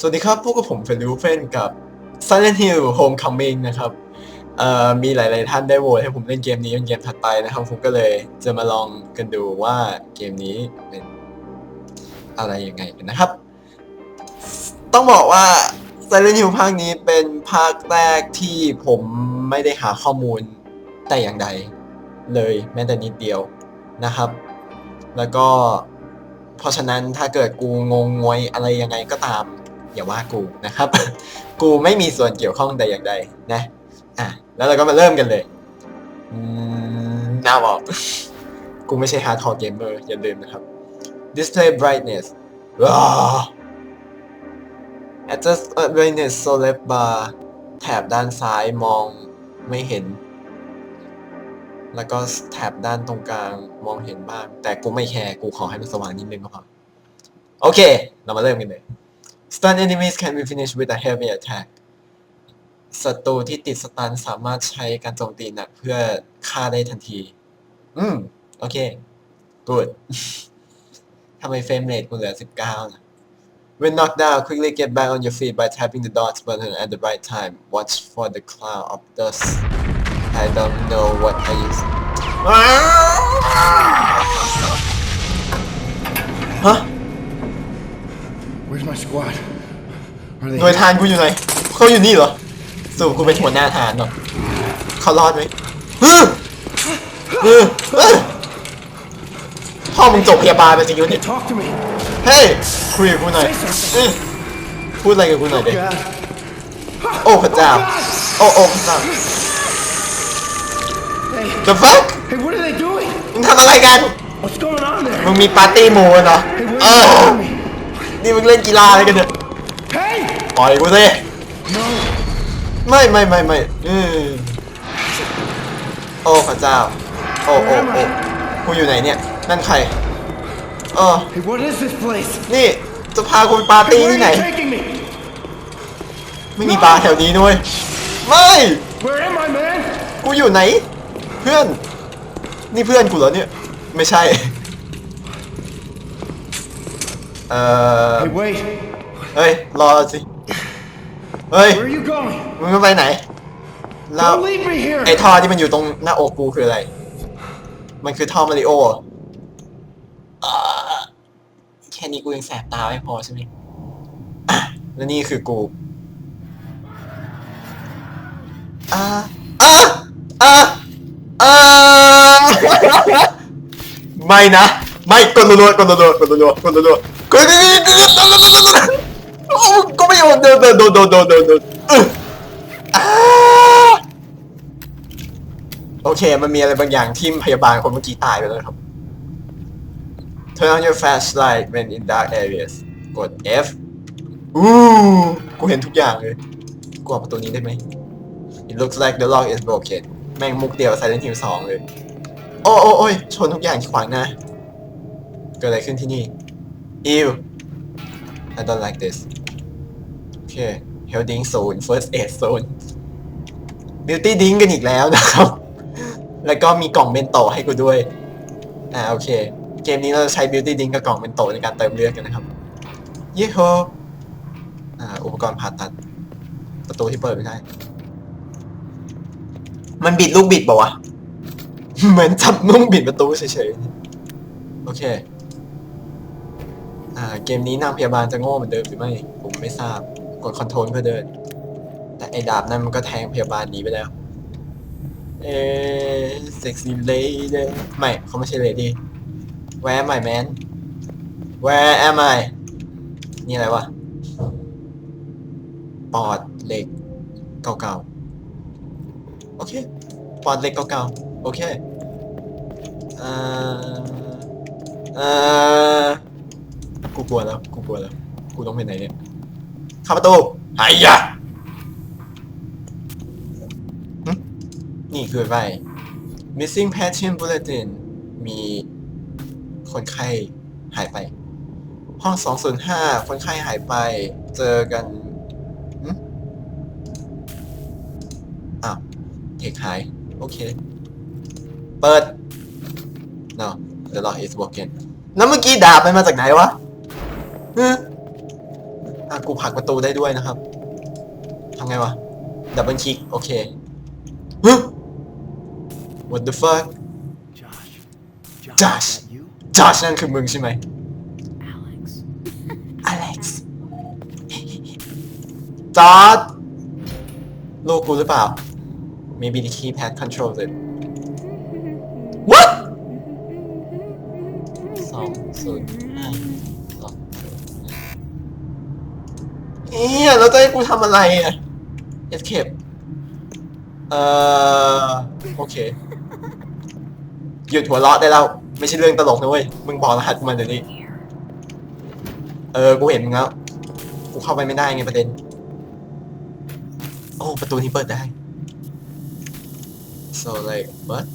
สวัสดีครับ พวกกับผมเฟรนดูเฟนกับ Silent Hill Homecoming นะครับมีหลาย ๆ ท่านได้โหวตให้ผมเล่นเกมนี้เป็นเกมถัดไปนะครับ ผมก็เลยจะมาลองกันดูว่าเกมนี้เป็นอะไรยังไงกันนะครับ ต้องบอกว่า Silent Hill ภาคนี้เป็นภาคแรกที่ผมไม่ได้หาข้อมูลแต่อย่างใดเลยแม้แต่นิดเดียวนะครับ แล้วก็เพราะฉะนั้นถ้าเกิดกูงงงวยอะไรยังไงก็ตาม อย่าว่ากูนะครับ กูไม่มีส่วนเกี่ยวข้องแต่อย่างใดนะอะแล้วเราก็มาเริ่มกันเลยน่าบอกกูไม่ใช่ hardcore gamer อย่าลืมนะครับ display brightness adjust brightness select bar แถบด้านซ้ายมองไม่เห็น แล้วก็แถบด้านตรงกลางมองเห็นบ้าง แต่กูไม่แคร์กูขอให้มันสว่างนิดนึงก็พอโอเค เรามาเริ่มกันเลย Stun enemies can be finished with a heavy attack ศัตรูที่ติดสตันสามารถใช้การโจมตีหนักเพื่อฆ่าได้ทันที อืม โอเค good ทำไมเฟรมเรทกูเหลือ 19นะ When knocked down, quickly get back on your feet by tapping the dots button at the right time. Watch for the cloud of dust. I don't know what I use. ฮะ Where's my squad? Are ห they? น่วยทานกูอยู่ไหนเขาอยู่นี่เหรอสรุปกูเป็นหัวหน้าทานเหรอเขารอดไหมฮึฮึฮึพ่อมึงจบพยาบาลไปจริงๆเนี่ย Talk to me. เฮ้ยคุยกับกูหน่อยเอ้ยพูดอะไรกับกูหน่อยดิ God. โอ้พระเจ้า โอ้โอ้พระเจ้า Hey, The fuck hey, what are they doing? มึงทำอะไรกัน What's going on มึ there? งมีปาร์ตี้หมู่กันเหรอ Hey, what เอ are อ you doing me? นี่มึงเล่นกีฬาอะไรกันเนี่ย Hey! ปล่อยกูสิ No. ไม่ไม่ไม่ไม่อืมโอ้พระเจ้า โอ้โอ้โอ้กูอยู่ไหนเนี่ย นั่นใครเออ Hey, what is this place? นี่จะพากูไปปาร์ตี้ Where ที่ are ไหน you taking me? ไม่มีบาร์แถวนี้ด้วย ไม่ Where am I, man? กูอยู่ไหน เพื่อน นี่เพื่อนกูเหรอเนี่ย ไม่ใช่ เอ่อ Hey, wait. เฮ้ย รอสิ เฮ้ย Where are you going? มึงจะไปไหนแล้ว Don't leave me here. ไอ้ท่อที่มันอยู่ตรงหน้าอกกูคืออะไร มันคือท่อมาริโอเหรออ่าแค่นี้กูยังแสบตาไม่พอใช่ไหมอะแล้วนี่คือกูอ่าอ่าอ่าอ่า ไม่นะ ไม่กดรัวๆกดรัวๆกดรัวๆกดรัวๆ กดรัวๆโอ้ก็ไม่ยอมเดินเดินโดนโดนโดนโดนโดนโอเค มันมีอะไรบางอย่างที่พยาบาลคนเมื่อกี้ตายไปแล้วครับ Turn on your flashlight when in dark areas กด F อู้กูเห็นทุกอย่างเลยกูออกประตูนี้ได้ไหม It looks like the lock is broken แม่งมุกเดียว Silent Hill 2 เลย โอ้โอ้โอ้ยชนทุกอย่างที่ขวางหน้าเกิดอะไรขึ้นที่นี่ Ew I don't like this โอเค Healing Zone First Aid Zone Beauty Drink กันอีกแล้วนะครับ แล้วก็มีกล่องเบนโตให้กูด้วย อ่าโอเค เกมนี้เราจะใช้ Beauty Drink กับกล่องเบนโตในการเติมเลือดกันนะครับเย้โฮอ่าอุปกรณ์ผ่าตัด ประตูที่เปิดไม่ได้ มันบิดลูกบิดป่าวะ เหมือนจับนุ่งบิดประตูเฉยๆ โอเค อ่าเกมนี้นางพยาบาลจะโง่เหมือนเดิมหรือไม่ ผมไม่ทราบ กดคอนโทรลเพื่อเดิน แต่ไอ้ดาบนั่นมันก็แทงพยาบาลหนีไปแล้ว เอ๊เซ็กซี่เลดี้ไม่เขาไม่ใช่เลดี้ Where am I man Where am I นี่อะไรวะ ปอดเหล็กเก่าๆ โอเค ปอดเหล็กเก่าๆ โอเค เอ่อ เอ่อ กูกลัวแล้ว กูกลัวแล้ว กูต้องไปไหนเนี่ยเข้าประตูไอ้ยะหึนี่คืออะไร missing patient bulletin มีคนไข้หายไป ห้อง 205 คนไข้หายไป เจอกันหึอ้าวเทคหาย โอเค เปิด no the lock is broken แล้วเมื่อกี้ดาบมันมาจากไหนวะ ฮะอะกูผลักประตูได้ด้วยนะครับทำไงวะดับเบิลคลิกโอเคฮึ What the fuck Josh. Josh. is that you? จอชนั่นคือมึงใช่ไหม Alex. อเล็กซ์จอร์ดลูกกูหรือเปล่า Maybe the keypad controls it What สองศูนย์ห้าสองศูนย์ห้า เอ๊ะแล้วจะให้กูทำอะไรอะ Escape เอ่อโอเคหยุดหัวเราะได้แล้ว ไม่ใช่เรื่องตลกนะเว้ย มึงบอกรหัสกูมันเดี๋ยวนี้ เออ กูเห็นมึงแล้ว กูเข้าไปไม่ได้ไงประเด็น โอ้ ประตูนี้เปิดได้ so like what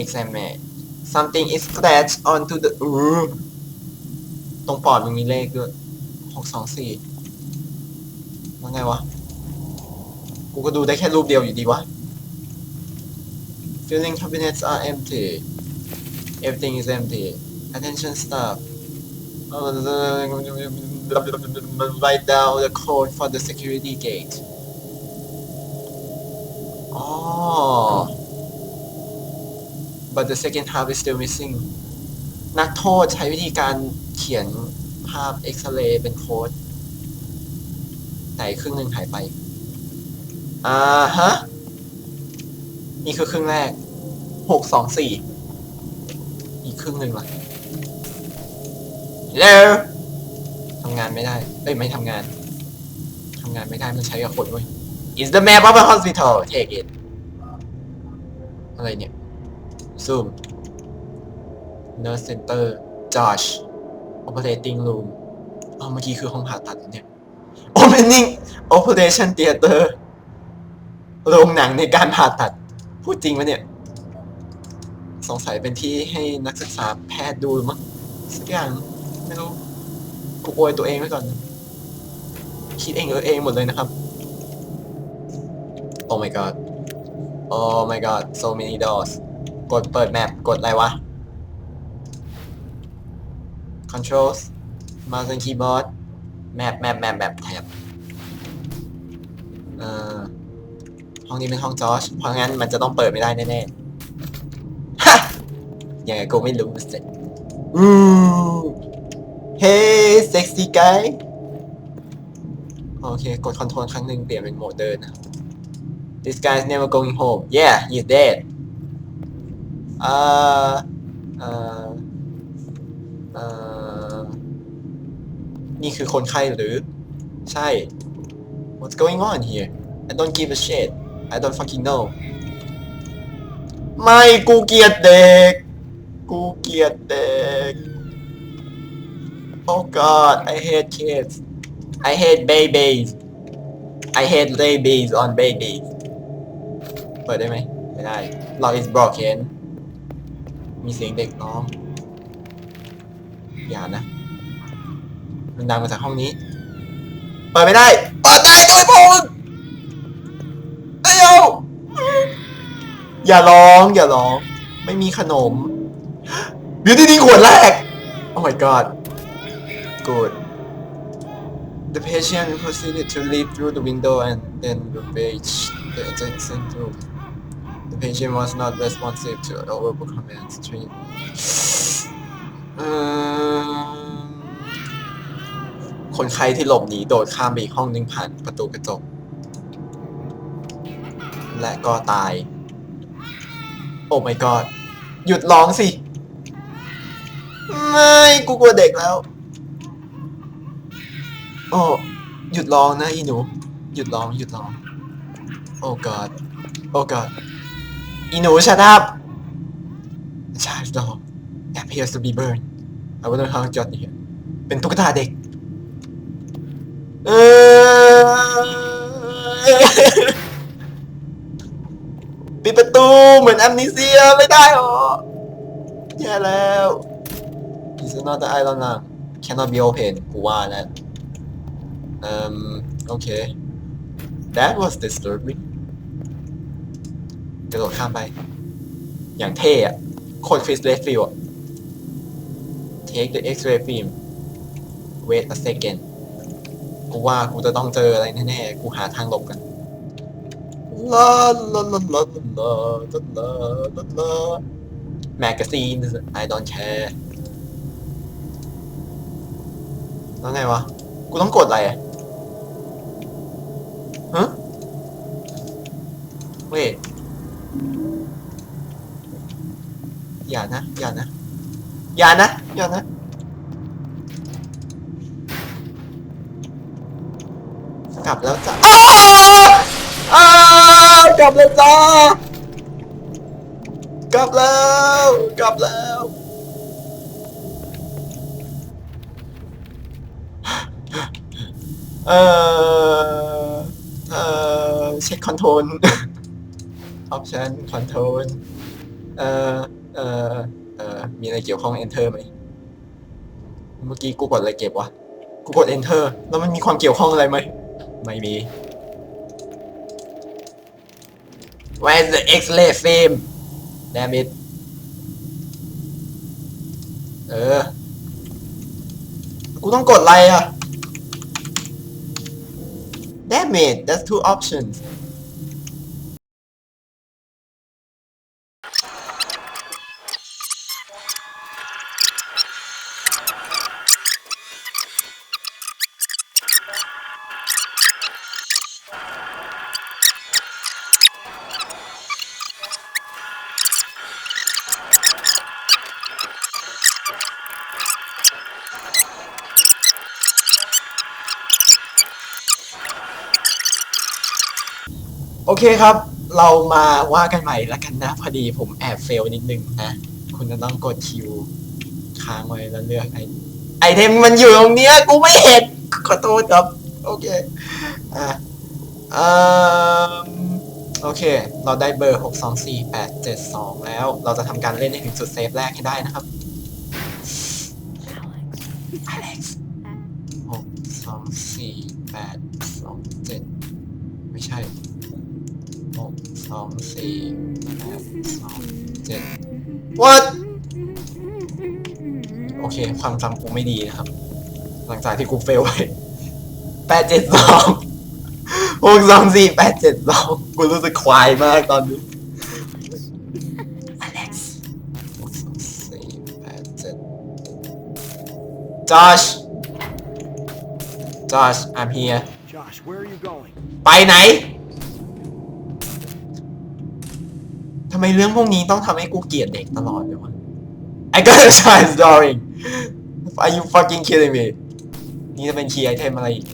examine something is scratched onto the ตรงปอดมึงมีเลขด้วย กสองสี่ว่าไงวะ กูก็ดูได้แค่รูปเดียวอยู่ดีวะ filling cabinets are empty everything is empty attention staff write down the code for the security gate อ๋อ but the second half is still missing นักโทษใช้วิธีการเขียน ภาพเอ็กซเรย์เป็นโค้ดแต่ครึ่งหนึ่งหายไป อ่าฮะ นี่คือครึ่งแรก หกสองสี่ อีกครึ่งหนึ่งละ Hello ทำงานไม่ได้ เอ้ย ไม่ทำงาน ทำงานไม่ได้ มันใช้กับคนเว้ย Is the map of a hospital take it อะไรเนี่ย Zoom Nurse Center Josh Operating Room อ๋อเมื่อกี้คือห้องผ่าตัดเนี่ย Opening Operation Theater โรงหนังในการผ่าตัด พูดจริงวะเนี่ย สงสัยเป็นที่ให้นักศึกษาแพทย์ดูมั้งสักอย่างไม่รู้กูโวยตัวเองไว้ก่อน คิดเองเออเองหมดเลยนะครับ Oh my god Oh my god so many doors กดเปิดแมปกดอะไรวะ Controls Mouse and keyboard แมปแมปแมปแมปแท็บเอ่อห้องนี้เป็นห้องจอชเพราะงั้นมันจะต้องเปิดไม่ได้แน่ๆ ฮะ ยังไงกูไม่รู้สิอู้ Hey sexy guy โอเค กดคอนโทรลครั้งหนึ่งเปลี่ยนเป็นโหมดเดินนะ This guy's never going home yeah he's dead อ่าเอ่อเอ่อ นี่คือคนไข้หรือ ใช่ What's going on here I don't give a shit I don't fucking know ไม่กูเกลียดเด็ก กูเกลียดเด็ก Oh god I hate kids I hate babies I hate babies on babies เปิดได้ไหมไม่ได้ Lock is broken มีเสียงเด็กร้อง อย่านะ มันดังมาจากห้องนี้ เปิดไม่ได้ เปิดได้ด้วยพวกมึงเอ้ยเอาอย่าร้อง อย่าร้อง ไม่มีขนมบิวตี้ดิ้งขวดแรก Oh my god good The patient proceeded to leap through the window and then reach the adjacent room The patient was not responsive to verbal commands Treat เอิ่ม คนไข้ที่หลบหนีโดดข้ามไปอีกห้องหนึงผ่านประตูกระจก และก็ตาย โอ้ my god หยุดร้องสิ ไม่ กูกลัวเด็กแล้ว โอ้ หยุดร้องนะอีหนู หยุดร้อง หยุดร้อง โอ้ god โอ้ god อีหนู shut up The child's doll appears to be burned I wonder how it got here เป็นตุ๊กตาเด็ก เออปิดประตูเหมือนแอมนิเซียไม่ได้หรอแย่แล้ว It's not the island now cannot be open กูว่านะเอ่มโอเค that was disturbing กระโดดข้ามไป อย่างเท่อะโคตรคริสเลสฟิลอะ take the x-ray film wait a second กูว่ากูจะต้องเจออะไรแน่ๆ กูหาทางหลบกันลาลาลาลาลาลาลาลาลา magazine I don't care แล้วไงวะ กูต้องกดอะไรอะฮะเว้ยอย่านะ อย่านะ อย่านะ อย่านะ กลับแล้วจ้ะอ้าอ้ากลับแล้วจ้ากลับแล้ว กลับแล้ว เอ่อ เอ่อ เช็คคอนโทรลออปชันคอนโทรลเอ่อ เอ่อ เอ่อ มีอะไรเกี่ยวข้อง enter ไหม เมื่อกี้กูกดอะไรเก็บวะ กูกด enter แล้วมันมีความเกี่ยวข้องอะไรไหม ไม่มี Where's the X-ray film Damn it เออ กูต้องกดอะไรอะ Damn it that's two options โอเคครับ เรามาว่ากันใหม่แล้วกันนะ พอดีผมแอบเฟลนิดนึงนะ คุณจะต้องกดคิว ค้างไว้แล้วเลือกไอไอเทมมันอยู่ตรงเนี้ยกูไม่เห็น ขอโทษครับ โอเค อะเอ่อโอเค เราได้เบอร์ 6 2 4 8 7 2 แล้ว เราจะทำการเล่นให้ถึงจุดเซฟแรกให้ได้นะครับ Alex หกสองสี่แปดสองเจ็ดไม่ใช่ หกสองสี่แปดสองเจ็ด what โอเค ความจำกูไม่ดีนะครับ หลังจากที่กูเฟลไปแปดเจ็ดสองหกสองสี่แปดเจ็ดสองกูรู้สึกควายมากตอนนี้ Alex หกสองสี่แปดเจ็ด Josh Josh I'm here Josh, where are you going? ไปไหน ทำไมเรื่องพวกนี้ต้องทำให้กูเกลียดเด็กตลอดเลยวะ I gotta try snoring Are you fucking kidding me นี่จะเป็นคีย์ไอเทมอะไรอีก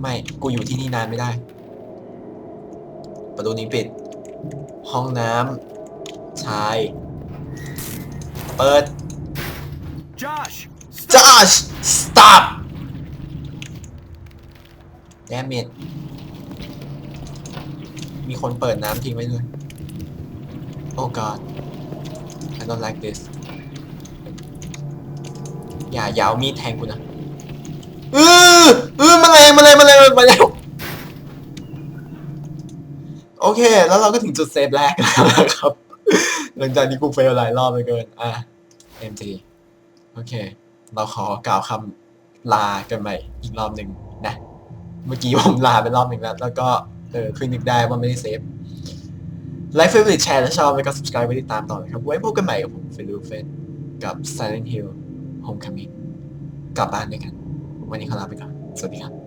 ไม่ กูอยู่ที่นี่นานไม่ได้ ประตูนี้ปิด ห้องน้ำชาย เปิด Josh! Stop! Josh stop damn it มีคนเปิดน้ำทิ้งไว้ด้วย Oh god I don't like this อย่าอย่าเอามีดแทงกูนะเออเออมาเลยมาเลยมาเลยมาแล้วโอเค แล้วเราก็ถึงจุดเซฟแรกแล้วนะครับ หลังจากที่กูเฟลหลายรอบเลยเกิน อะ MT โอเค เราขอกล่าวคำลากันใหม่อีกรอบหนึ่งนะ เมื่อกี้ผมลาไปรอบหนึ่งแล้ว แล้วก็ เออเพิ่งนึกได้ว่าไม่ได้เซฟ ไลค์เฟรนแชร์และชอบแล้วก็ subscribe ไว้ติดตามต่อนะครับ ไว้พบกันใหม่กับผมเฟลูเฟนกับ Silent Hill Homecoming กลับบ้านด้วยกัน วันนี้ขอลาไปก่อน สวัสดีครับ